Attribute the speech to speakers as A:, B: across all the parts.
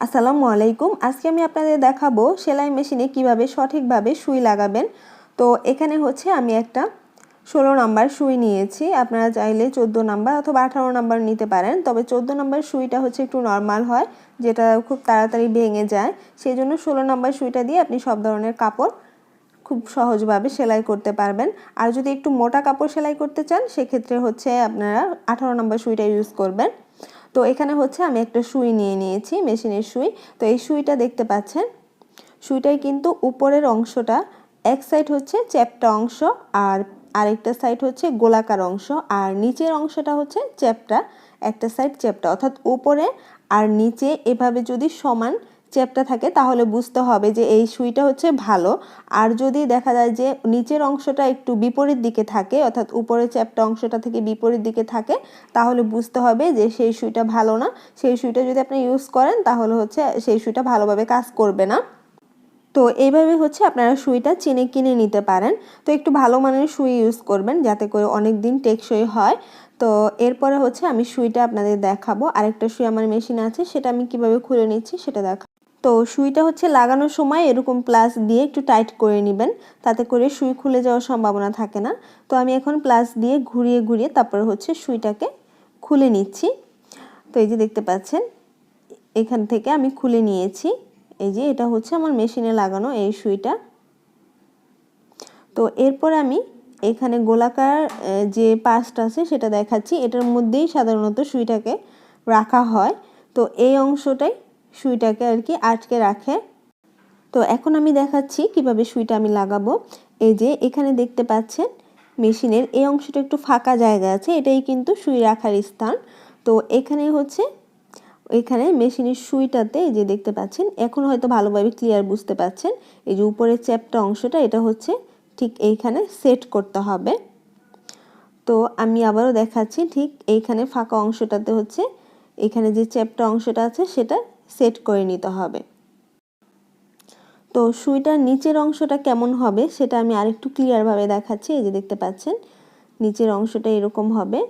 A: আসসালামু আলাইকুম। আজকে আমি আপনাদের দেখাবো সেলাই মেশিনে কীভাবে সঠিকভাবে সুই লাগাবেন। তো এখানে হচ্ছে আমি একটা ষোলো নাম্বার সুই নিয়েছি। আপনারা চাইলে চোদ্দ নাম্বার অথবা আঠারো নাম্বার নিতে পারেন। তবে চোদ্দ নাম্বার সুইটা হচ্ছে একটু নর্মাল হয়, যেটা খুব তাড়াতাড়ি ভেঙে যায়। সেই জন্য ষোলো নাম্বার সুইটা দিয়ে আপনি সব ধরনের কাপড় খুব সহজভাবে সেলাই করতে পারবেন। আর যদি একটু মোটা কাপড় সেলাই করতে চান, সেক্ষেত্রে হচ্ছে আপনারা আঠারো নাম্বার সুইটা ইউজ করবেন। তো এখানে হচ্ছে আমি একটা সুই নিয়ে নিয়েছি, মেশিনের সুই। তো এই সুইটা দেখতে পাচ্ছেন, সুইটাই কিন্তু উপরের অংশটা, এক সাইড হচ্ছে চ্যাপটা অংশ আর আরেকটা সাইড হচ্ছে গোলাকার অংশ আর নিচের অংশটা হচ্ছে চ্যাপটা, একটা সাইড চ্যাপটা। অর্থাৎ উপরে আর নিচে এভাবে যদি সমান চ্যাপটা থাকে, তাহলে বুঝতে হবে যে এই সুইটা হচ্ছে ভালো। আর যদি দেখা যায় যে নিচের অংশটা একটু বিপরীত দিকে থাকে, অর্থাৎ উপরের চ্যাপটা অংশটা থেকে বিপরীত দিকে থাকে, তাহলে বুঝতে হবে যে সেই সুইটা ভালো না। সেই সুইটা যদি আপনি ইউজ করেন, তাহলে হচ্ছে সেই সুইটা ভালোভাবে কাজ করবে না। তো এইভাবে হচ্ছে আপনারা সুইটা চিনে কিনে নিতে পারেন। তো একটু ভালো মানের সুই ইউজ করবেন, যাতে করে অনেক দিন টেকসই হয়। তো এরপরে হচ্ছে আমি সুইটা আপনাদের দেখাবো। আরেকটা সুই আমার মেশিনে আছে, সেটা আমি কীভাবে খুলে নিচ্ছি, সেটা দেখা তো সুইটা হচ্ছে লাগানোর সময় এরকম প্লাস দিয়ে একটু টাইট করে নেবেন। তাতে করে সুই খুলে যাওয়ার সম্ভাবনা থাকে না। তো আমি এখন প্লাস দিয়ে ঘুরিয়ে ঘুরিয়ে তারপরে হচ্ছে সুইটাকে খুলে নিচ্ছি। তো এই যে দেখতে পাচ্ছেন, এখান থেকে আমি খুলে নিয়েছি। এই যে এটা হচ্ছে আমার মেশিনে লাগানো এই সুইটা। তো এরপর আমি এখানে গোলাকার যে পাশটা আছে সেটা দেখাচ্ছি। এটার মধ্যেই সাধারণত সুইটাকে রাখা হয়। তো এই অংশটাই সুইটাকে আর কি আটকে রাখে। তো এখন আমি দেখাচ্ছি কীভাবে সুইটা আমি লাগাবো। এই যে এখানে দেখতে পাচ্ছেন মেশিনের এই অংশটা একটু ফাঁকা জায়গা আছে, এটাই কিন্তু সুই রাখার স্থান। তো এখানে হচ্ছে, এখানে মেশিনের সুইটাতে যে দেখতে পাচ্ছেন, এখন হয়তো ভালোভাবে ক্লিয়ার বুঝতে পাচ্ছেন, এই যে উপরের চ্যাপটা অংশটা, এটা হচ্ছে ঠিক এইখানে সেট করতে হবে। তো আমি আবারও দেখাচ্ছি ঠিক এইখানে ফাঁকা অংশটাতে হচ্ছে, এখানে যে চ্যাপটা অংশটা আছে সেটা সেট করে নিতে হবে। তো সুইটার নিচের অংশটা কেমন হবে সেটা আমি আরেকটু ক্লিয়ারভাবে দেখাচ্ছি। এই যে দেখতে পাচ্ছেন, নিচের অংশটা এরকম হবে।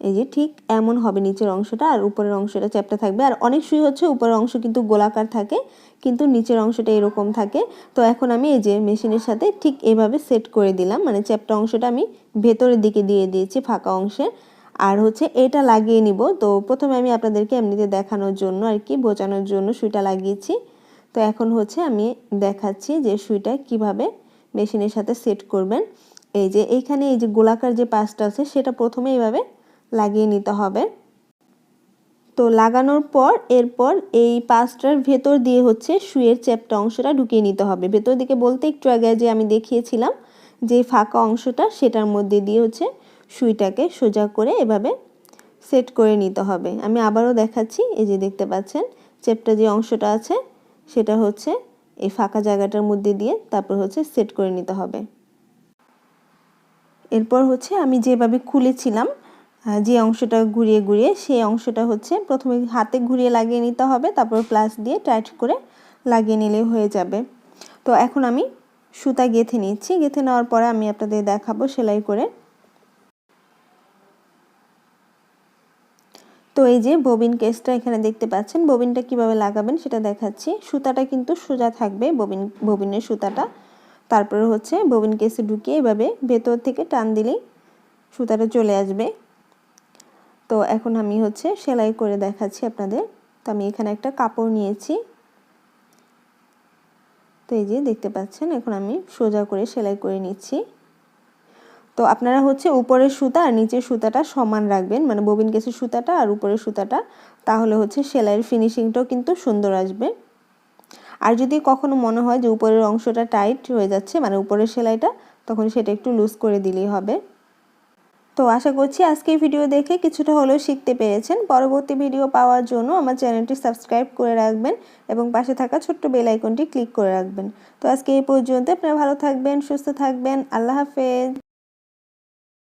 A: এই যে ঠিক এমন হবে নিচের অংশটা আর উপরের অংশটা চ্যাপটা থাকবে। আর অনেক সুই হচ্ছে উপরের অংশ কিন্তু গোলাকার থাকে, কিন্তু নিচের অংশটা এরকম থাকে। তো এখন আমি এই যে মেশিনের সাথে ঠিক এভাবে সেট করে দিলাম। মানে চ্যাপটা অংশটা আমি ভেতরের দিকে দিয়ে দিয়েছি ফাঁকা অংশে আর হচ্ছে এটা লাগিয়ে নিব। তো প্রথমে আমি আপনাদেরকে এমনিতে দেখানোর জন্য আর কি, বোঝানোর জন্য সুইটা লাগিয়েছি। তো এখন হচ্ছে আমি দেখাচ্ছি যে সুইটা কীভাবে মেশিনের সাথে সেট করবেন। এই যে এইখানে এই যে গোলাকার যে পাশটা আছে, সেটা প্রথমে এইভাবে লাগিয়ে নিতে হবে। তো লাগানোর পর, এরপর এই পাঁচটার ভেতর দিয়ে হচ্ছে সুইয়ের চ্যাপটা অংশটা ঢুকিয়ে নিতে হবে। ভেতর দিকে বলতে একটু আগে যে আমি দেখিয়েছিলাম যে ফাঁকা অংশটা, সেটার মধ্যে দিয়ে হচ্ছে সুইটাকে সোজা করে এভাবে সেট করে নিতে হবে। আমি আবারও দেখাচ্ছি, এই যে দেখতে পাচ্ছেন, চেপটা যে অংশটা আছে, সেটা হচ্ছে এই ফাঁকা জায়গাটার মধ্যে দিয়ে তারপর হচ্ছে সেট করে নিতে হবে। এরপর হচ্ছে আমি যেভাবে খুলেছিলাম যে অংশটা ঘুরিয়ে ঘুরিয়ে, সেই অংশটা হচ্ছে প্রথমে হাতে ঘুরিয়ে লাগিয়ে নিতে হবে, তারপর প্লাস দিয়ে টাইট করে লাগিয়ে নিলে হয়ে যাবে। তো এখন আমি সুতা গেঁথে নিচ্ছি। গেঁথে নেওয়ার পরে আমি আপনাদের দেখাবো সেলাই করে তো এই যে ববিন কেসটা এখানে দেখতে পাচ্ছেন, ববিনটা কীভাবে লাগাবেন সেটা দেখাচ্ছি। সুতাটা কিন্তু সোজা থাকবে ববিন, ববিনের সুতাটা। তারপরে হচ্ছে ববিন কেসে ঢুকিয়ে এভাবে ভেতর থেকে টান দিলেই সুতাটা চলে আসবে। তো এখন আমি হচ্ছে সেলাই করে দেখাচ্ছি আপনাদের। তো আমি এখানে একটা কাপড় নিয়েছি। তো এই যে দেখতে পাচ্ছেন, এখন আমি সোজা করে সেলাই করে নিচ্ছি। তো আপনারা হচ্ছে উপরের সুতা আর নিচের সুতাটা সমান রাখবেন মানে ববিন কেসের সুতাটা আর উপরের সুতাটা, তাহলে হচ্ছে সেলাইয়ের ফিনিশিংটাও কিন্তু সুন্দর আসবে। আর যদি কখনো মনে হয় যে উপরের অংশটা টাইট হয়ে যাচ্ছে মানে উপরের সেলাইটা, তখন সেটা একটু লুজ করে দিলেই হবে। তো আশা করছি আজকে ভিডিও দেখে কিছুটা হলেও শিখতে পেরেছেন। পরবর্তী ভিডিও পাওয়ার জন্য আমার চ্যানেলটি সাবস্ক্রাইব করে রাখবেন এবং পাশে থাকা ছোট্ট বেল আইকনটি ক্লিক করে রাখবেন। তো আজকে এই পর্যন্ত, আপনারা ভালো থাকবেন, সুস্থ থাকবেন, আল্লাহ হাফেজ।